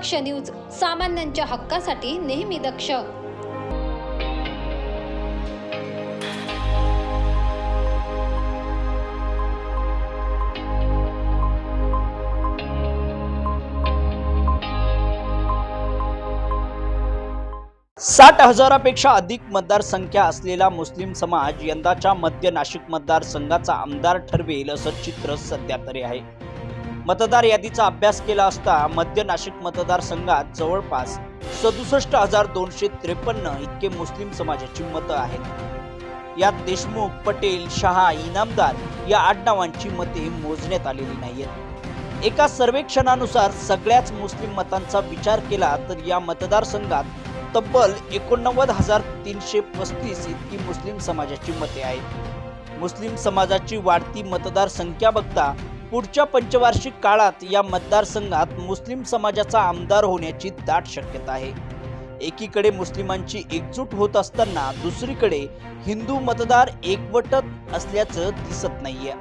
दक्ष news सामान्यांच्या हक्कासाठी नेहमी दक्ष. साठ हजारापेक्षा अधिक मतदारसंख्या असलेला मुस्लिम समाज यंदाच्या मध्य नाशिक मतदारसंघाचा आमदार ठरवेल असं चित्र सध्या तरी आहे. मतदार यादीचा अभ्यास केला असता मध्य नाशिक मतदारसंघात जवळपास सदुसष्ट हजार दोनशे त्रेपन्न इतके मुस्लिम समाजाची मतं आहेत. यात देशमुख पटेल शहा इनामदार या आडनावांची मते मोजण्यात आलेली नाहीत एका सर्वेक्षणानुसार सगळ्याच मुस्लिम मतांचा विचार केला तर या मतदारसंघात तब्बल एकोणनव्वद हजार तीनशे पस्तीस इतकी मुस्लिम समाजाची मते आहेत. मुस्लिम समाजाची वाढती मतदार संख्या बघता पुढच्या पंचवार्षिक काळात या मतदारसंघात मुस्लिम समाजाचा आमदार होण्याची दाट शक्यता आहे. एकीकडे मुस्लिमांची एकजूट होत असताना दुसरीकडे हिंदू मतदार एकवटत असल्याचं दिसत नाहीये.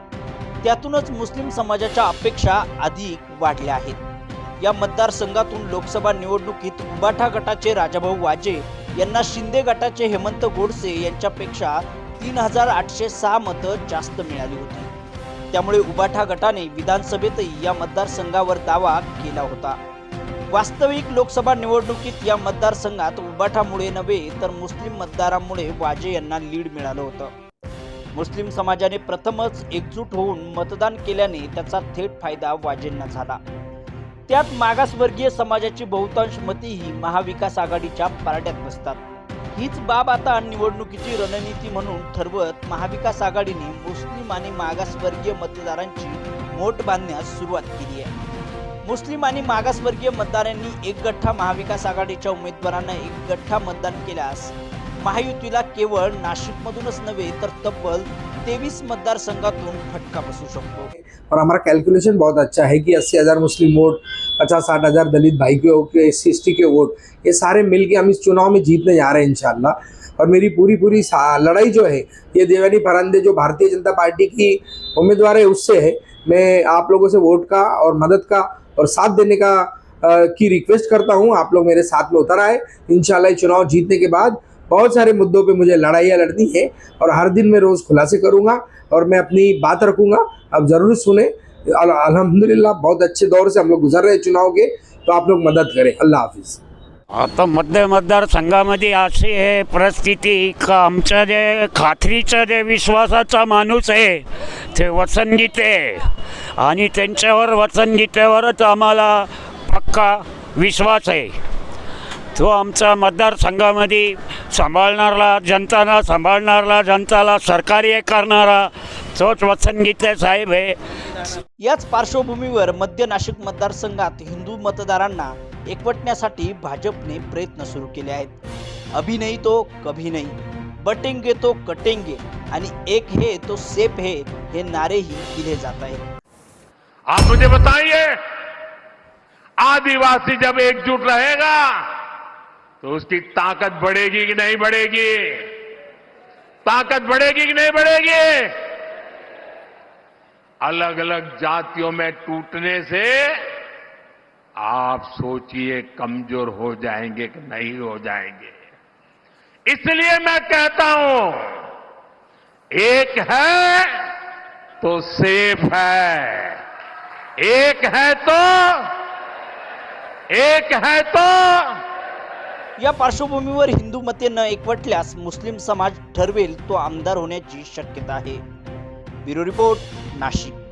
त्यातूनच मुस्लिम समाजाच्या अपेक्षा अधिक वाढल्या आहेत. या मतदारसंघातून लोकसभा निवडणुकीत उबाठा गटाचे राजाभाऊ वाजे यांना शिंदे गटाचे हेमंत गोडसे यांच्यापेक्षा तीन हजार आठशे सहा मतं जास्त मिळाली होती. त्यामुळे उबाठा गटाने विधानसभेतही या मतदारसंघावर दावा केला होता. वास्तविक लोकसभा निवडणुकीत या मतदारसंघात उबाठामुळे नव्हे तर मुस्लिम मतदारांमुळे वाजे यांना लीड मिळालं होतं. मुस्लिम समाजाने प्रथमच एकजूट होऊन मतदान केल्याने त्याचा थेट फायदा वाजेंना झाला. त्यात मागासवर्गीय समाजाची बहुतांश मतेही महाविकास आघाडीच्या पारड्यात बसतात. हीच बाब आता निवडणुकीची रणनीती म्हणून ठरवत महाविकास आघाडीने मुस्लिम आणि मागासवर्गीय मतदारांची मोठ बांधण्यास सुरुवात केली आहे. मुस्लिम आणि मागासवर्गीय मतदारांनी एक गठ्ठा महाविकास आघाडीच्या उमेदवारांना एक गठ्ठा मतदान केल्यास महायुतीला केवळ नाशिकमधूनच नव्हे तर तब्बल तेवीस मतदारसंघातून फटका बसू शकतो. और हमारा कैलकुलेशन बहुत अच्छा है कि अस्सी हज़ार मुस्लिम वोट पचास साठ हज़ार दलित भाई के के एस सी के वोट ये सारे मिल के हम इस चुनाव में जीतने जा रहे हैं इंशाल्लाह। और मेरी पूरी पूरी लड़ाई जो है ये देवानी फरांदे जो भारतीय जनता पार्टी की उम्मीदवार है उससे है। मैं आप लोगों से वोट का और मदद का और साथ देने का अ, की रिक्वेस्ट करता हूँ। आप लोग मेरे साथ में उतर आए। ये चुनाव जीतने के बाद बहुत सारे मुद्दों पे मुझे लड़ाइयाँ लड़नी है और हर दिन मैं रोज़ खुलासे करूँगा और मैं अपनी बात रखूँगा। आप ज़रूर सुने। अल- अल्हम्दुलिल्लाह बहुत अच्छे दौर से हम लोग गुजर रहे चुनाव के तो आप लोग मदद करें। अल्लाह हाफिज़। आता मध्य मतदारसंघामध्ये अशी आहे परिस्थिती का आमच्या जे खात्रीचा जे विश्वासाचा माणूस आहे ते वचन गीते आणि त्यांच्यावर वचन गीतेवरच आम्हाला पक्का विश्वास आहे। तो आमच्या मतदारसंघामध्ये सांभाळणारा जनताला सांभाळणारा जनताला सहकार्य करणारा तोच वचन गीते साहेब आहे याच पार्श्वभूमीवर मध्य नाशिक मतदारसंघात हिंदू मतदारांना एकवटण्यासाठी भाजपने प्रयत्न सुरू केले आहेत. अभी नहीं तो कभी नहीं बटेंगे तो कटेंगे. आणि एक हे तो सेफ है हे नारेही दिले जात आहेत. आप मुझे बताइए आदिवासी जब एकजुट रहेगा तो उसकी ताकत बढ़ेगी कि नहीं बढ़ेगी? ताकत बढ़ेगी कि नहीं बढ़ेगी? अलग अलग जातियों में टूटने से आप सोचिए कमज़ोर हो जाएँगे कि नहीं हो जाएँगे। इसलिए मैं कहता हूँ, एक है तो सेफ़ है, एक है तो एक है तो या पार्श्वभूमीवर हिंदू मते न एकवटल्यास मुस्लिम समाज ठरवेल तो आमदार होण्याची शक्यता आहे. Bureau report Nashik.